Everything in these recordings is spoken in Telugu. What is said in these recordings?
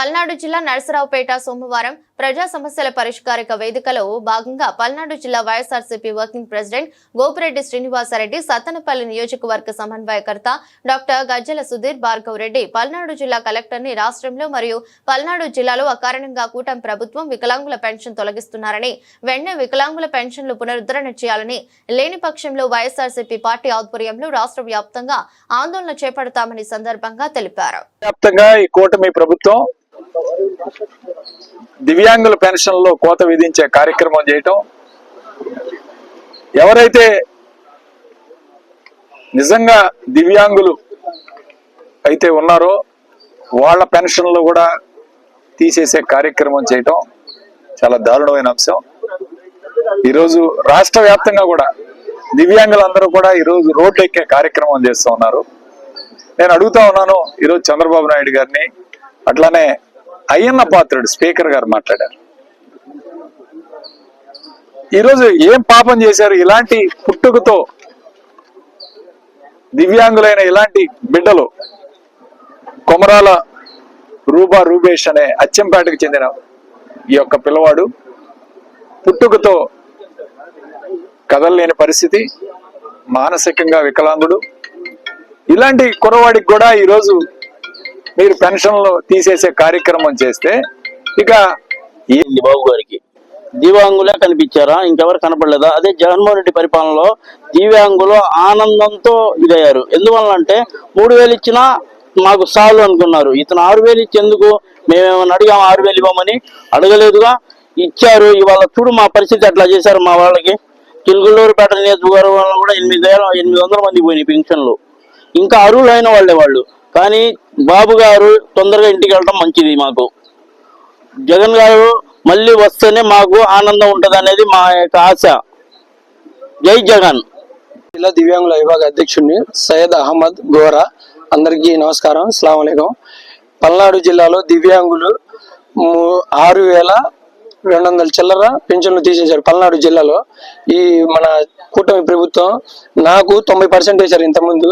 పల్నాడు జిల్లా నరసరావుపేట సోమవారం ప్రజా సమస్యల పరిష్కారిక వేదికలో భాగంగా పల్నాడు జిల్లా YSRCP working president Gopireddy Srinivasareddy Sattenapalli నియోజకవర్గ సమన్వయకర్త డాక్టర్ గజ్జల సుధీర్ భార్గవ్ రెడ్డి పల్నాడు జిల్లా కలెక్టర్ని రాష్ట్రంలో మరియు పల్నాడు జిల్లాలో అకారణంగా కూటమి ప్రభుత్వం వికలాంగుల పెన్షన్ తొలగిస్తున్నారని వెంటనే వికలాంగుల పెన్షన్లు పునరుద్ధరణ చేయాలని లేని పక్షంలో వైఎస్ఆర్సీపీ పార్టీ ఆధ్వర్యంలో రాష్ట్ర వ్యాప్తంగా ఆందోళన చేపడతామని సందర్భంగా తెలిపారు. ఈ కూటమి ప్రభుత్వం దివ్యాంగుల పెన్షన్లో కోత విధించే కార్యక్రమం చేయటం. ఎవరైతే నిజంగా దివ్యాంగులు అయితే ఉన్నారో వాళ్ళ పెన్షన్లు కూడా తీసేసే కార్యక్రమం చేయటం చాలా దారుణమైన అంశం. ఈరోజు రాష్ట్ర వ్యాప్తంగా కూడా దివ్యాంగులందరూ కూడా ఈరోజు రోడ్లు ఎక్కే కార్యక్రమం చేస్తూ ఉన్నారు. నేను అడుగుతా ఉన్నాను ఈరోజు చంద్రబాబు నాయుడు గారిని. అట్లానే అయ్యన్న పాత్రుడు స్పీకర్ గారు మాట్లాడారు. ఈరోజు ఏం పాపం చేశారు? ఇలాంటి పుట్టుకతో దివ్యాంగులైన ఇలాంటి బిడ్డలు కొమరాల రూబా రూబేష్ అనే అచ్చంపేటకు చెందిన ఈ యొక్క పిల్లవాడు పుట్టుకతో కదలలేని పరిస్థితి మానసికంగా వికలాంగుడు. ఇలాంటి కురవాడికి కూడా ఈరోజు మీరు పెన్షన్లు తీసేసే కార్యక్రమం చేస్తే ఇక ఈ బాబు గారికి? దివ్యాంగులే కనిపించారా? ఇంకెవరు కనపడలేదా? అదే జగన్మోహన్ రెడ్డి పరిపాలనలో దివ్యాంగులు ఆనందంతో ఇదయ్యారు. ఎందువల్ల అంటే మూడు వేలు ఇచ్చినా మాకు సాలు అనుకున్నారు. ఇతను ఆరు వేలు ఇచ్చేందుకు మేమేమన్నా అడిగాము? ఆరు వేలు ఇవ్వమని? అడగలేదుగా. ఇచ్చారు. ఇవాళ చూడు మా పరిస్థితి అట్లా చేశారు మా వాళ్ళకి. చిలుగులూరుపేట నియోజకవర్గంలో కూడా ఎనిమిది వేల ఎనిమిది వందల మంది పోయినాయి పెన్షన్లు ఇంకా అరువులైన వాళ్ళే వాళ్ళు. కానీ బాబు గారు తొందరగా ఇంటికి వెళ్ళడం మంచిది మాకు. జగన్ గారు మళ్ళీ వస్తేనే మాకు ఆనందం ఉంటది అనేది మా యొక్క ఆశ. జై జగన్. జిల్లా దివ్యాంగుల విభాగ అధ్యక్షుడిని సయ్యద్ అహ్మద్ గోరా. అందరికీ నమస్కారం. అస్సలం పల్నాడు జిల్లాలో దివ్యాంగులు ఆరు వేల రెండు వందల చిల్లర పెన్షన్లు తీసేశారు పల్నాడు జిల్లాలో. ఈ మన కూటమి ప్రభుత్వం నాకు తొంభై పర్సెంట్ వేశారు ఇంతకుముందు.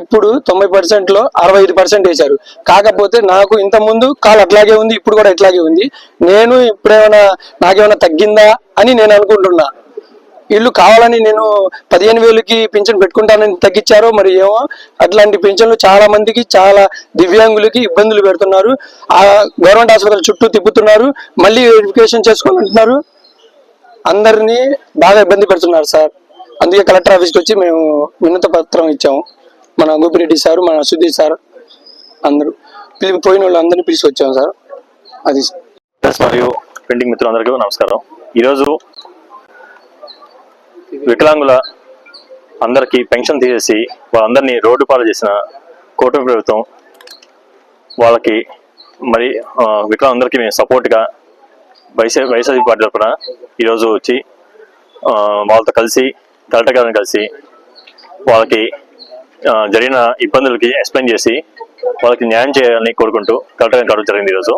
ఇప్పుడు తొంభై పర్సెంట్లో అరవై ఐదు పర్సెంట్ వేశారు. కాకపోతే నాకు ఇంతకుముందు కాలు అట్లాగే ఉంది ఇప్పుడు కూడా ఇట్లాగే ఉంది. నేను ఇప్పుడేమైనా నాకేమైనా తగ్గిందా అని నేను అనుకుంటున్నా. వీళ్ళు కావాలని నేను పదిహేను వేలకి పింఛన్ పెట్టుకుంటానని తగ్గించారో మరి ఏమో? అట్లాంటి పింఛన్లు చాలా మందికి చాలా దివ్యాంగులకి ఇబ్బందులు పెడుతున్నారు. ఆ గవర్నమెంట్ ఆసుపత్రి చుట్టూ తిప్పుతున్నారు. మళ్ళీ వెరిఫికేషన్ చేసుకోవాలంటున్నారు అందరినీ బాగా ఇబ్బంది పెడుతున్నారు సార్. అందుకే కలెక్టర్ ఆఫీస్కి వచ్చి మేము వినత పత్రం ఇచ్చాము. మన గోపిరెడ్డి సార్ మన సుధీర్ సార్ అందరూ. పిలిపి పోయిన వాళ్ళు అందరినీ పిలిచి వచ్చాము సార్. అది. మరియు పెయింటింగ్ మిత్రులందరికీ నమస్కారం. ఈరోజు వికలాంగుల అందరికీ పెన్షన్ తీసేసి వాళ్ళందరినీ రోడ్డు పాలు చేసిన కూటమి ప్రభుత్వం వాళ్ళకి మరి వికలాంగులందరికీ మేము సపోర్ట్గా వైసీ వైఎస్ఆర్సీ పార్టీ తరఫున ఈరోజు వచ్చి వాళ్ళతో కలిసి కలెక్టర్ గారిని కలిసి వాళ్ళకి జరిగిన ఇబ్బందులకి ఎక్స్ప్లెయిన్ చేసి వాళ్ళకి న్యాయం చేయాలని కోరుకుంటూ కలెక్టర్ గారిని కలవడం జరిగింది ఈరోజు.